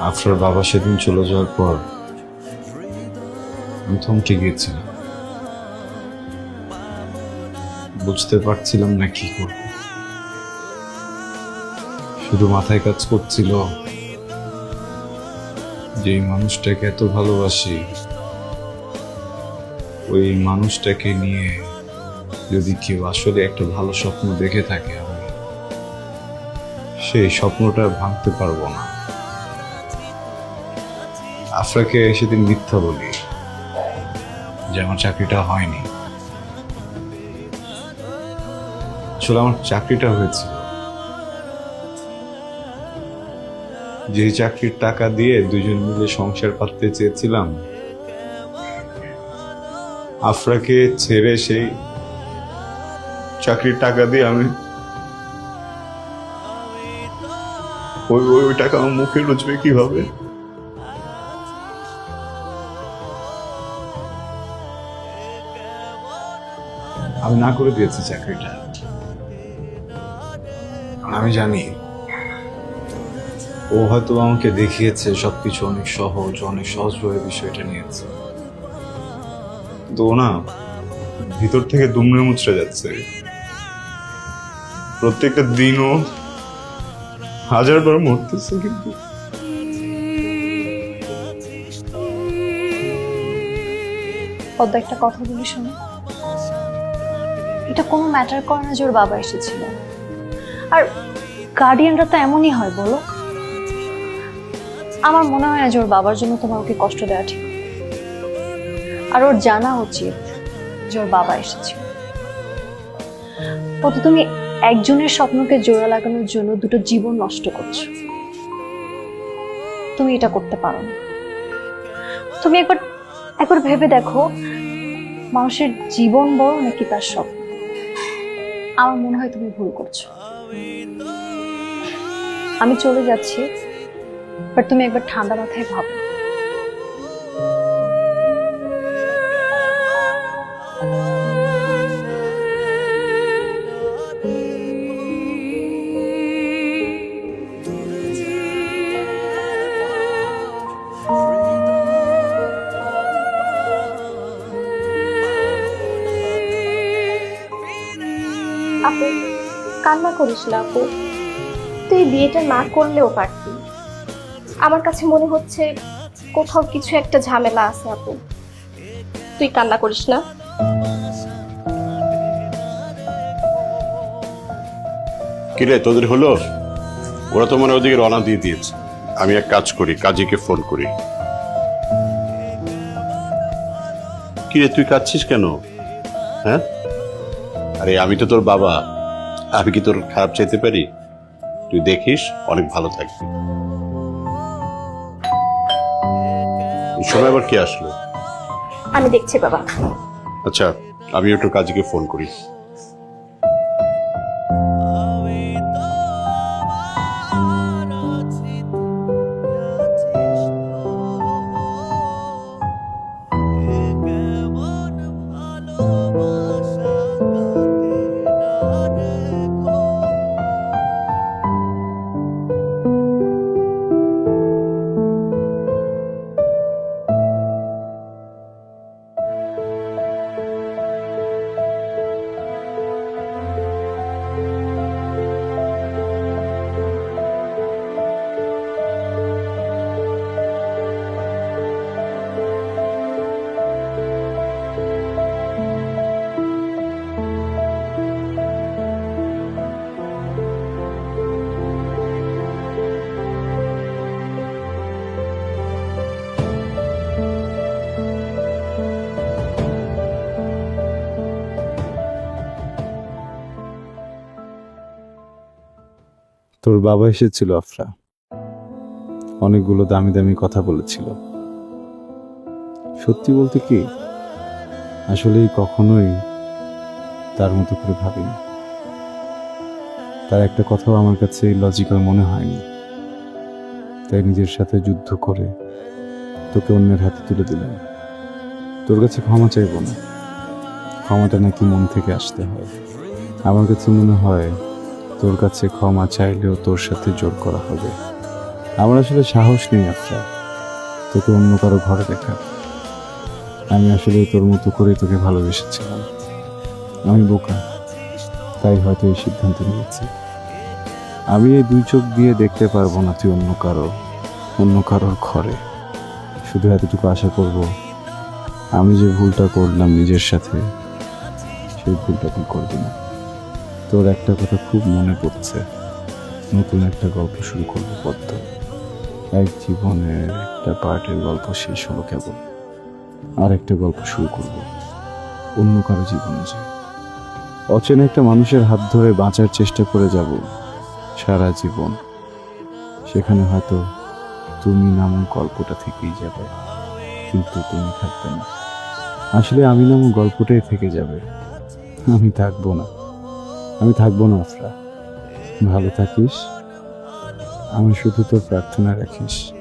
আফরার বাবা সেদিন চলে যাওয়ার পর আমি থমকে গিয়েছিলাম। বুঝতে পারছিলাম না কি করব। শুধু মাথায় কাজ করছিল যে মানুষটাকে এত ভালোবাসি, ওই মানুষটাকে নিয়ে যদি কেউ আসলে একটা ভালো স্বপ্ন দেখে থাকে, আমি সেই স্বপ্নটা ভাঙতে পারব না। আফরাকে সেদিন মিথ্যা বলি। যে আমার চাকরিটা হয়নি। আসলে আমার চাকরিটা হয়েছিল। যে চাকরির টাকা দিয়ে দুজন মিলে সংসার পাততে চেয়েছিলাম, আফরাকে ছেড়ে সেই চাকরির টাকা দিয়ে আমি ওই ওই টাকা আমার মুখে রুচবে কীভাবে? আমি না করে দিয়েছি চাকরিটা। আমি জানি, ও হয়তো আমাকে দেখিয়েছে সবকিছু অনেক সহজ, অনেক সহজভাবে বিষয়টা নিয়েছে। তো না, ভিতর থেকে দুমড়ে মুচড়ে যাচ্ছে। প্রত্যেকটা দিনও হাজারবার মরতেছে কিন্তু। একটা কথা বলি শোনো। এটা কোনো ম্যাটার করে না যে ওর বাবা এসেছিল। আর গার্ডিয়ানরা তো এমনই হয়, বলো? আমার মনে হয় না যে ওর বাবার জন্য তোমার ওকে কষ্ট দেওয়া ঠিক। আর ওর জানা উচিত যে ওর বাবা এসেছিল। কত তুমি একজনের স্বপ্নকে জোড়া লাগানোর জন্য দুটো জীবন নষ্ট করছ। তুমি এটা করতে পারো না। তুমি একবার একবার ভেবে দেখো, মানুষের জীবন বড় নাকি তার স্বপ্ন? আমার মনে হয় তুমি ভুল করছ। আমি চলে যাচ্ছি বাট তুমি একবার ঠান্ডা মাথায় ভাবো। আপু, কান্না করিস না আপু। তুই বিয়েটা না করলেও পারতি। আমার কাছে মনে হচ্ছে কোথাও কিছু একটা ঝামেলা আছে আপু। তুই কান্না করিস না। কিরে, তোদের হলো? ওরা তো মানে ওদিকে রওনা দিয়ে দিয়েছে। আমি এক কাজ করি, কাজীকে ফোন করি। কিরে, তুই কাঁদছিস কেন? হ্যাঁ? আরে আমি তো তোর বাবা। আমি কি তোর খারাপ চাইতে পারি? তুই দেখিস অনেক ভালো থাকবি। সময় আবার কে আসলো? আমি দেখছি বাবা। আচ্ছা আমি একটু কাজীকে ফোন করি। তোর বাবা এসেছিল, আফরা। অনেকগুলো দামি দামি কথা বলেছিল। সত্যি বলতে কি, আসলেই কখনোই তার মতো করে ভাবিনি। তার একটা কথাও আমার কাছে লজিক্যাল মনে হয়নি। তাই নিজের সাথে যুদ্ধ করে তোকে অন্যের হাতে তুলে দিলাম। তোর কাছে ক্ষমা চাইব না। ক্ষমাটা নাকি মন থেকে আসতে হয়। আমার কাছে মনে হয় তোর কাছে ক্ষমা চাইলেও তোর সাথে জোর করা হবে। আমার আসলে সাহস নেই আফরা তোকে অন্য কারও ঘরে দেখা আমি আসলে তোর মতো করে তোকে ভালোবেসেছিলাম। আমি বোকা। তাই হয়তো এই সিদ্ধান্ত নিয়েছি। আমি এই দুই চোখ দিয়ে দেখতে পারব না তুই অন্য কারও, অন্য কারোর ঘরে। শুধু এতটুকু আশা করব, আমি যে ভুলটা করলাম নিজের সাথে, সেই ভুলটা তুই করবি না। তোর একটা কথা খুব মনে পড়ছে। নতুন একটা গল্প শুরু করব পদ্ম। এক জীবনের একটা পার্টের গল্প শেষ হলো কেবল। আর একটা গল্প শুরু করব। অন্য কারও জীবনে যে। অচেনা একটা মানুষের হাত ধরে বাঁচার চেষ্টা করে যাব সারা জীবন। সেখানে হয়তো তুমি নামক গল্পটা থেকেই যাবে, কিন্তু তুমি থাকবে না। আসলে আমি নামক গল্পটাই থেকে যাবে। আমি থাকব না। আমি থাকব না আফরা। ভালো থাকিস। আমি শুধু তোর প্রার্থনা রাখিস।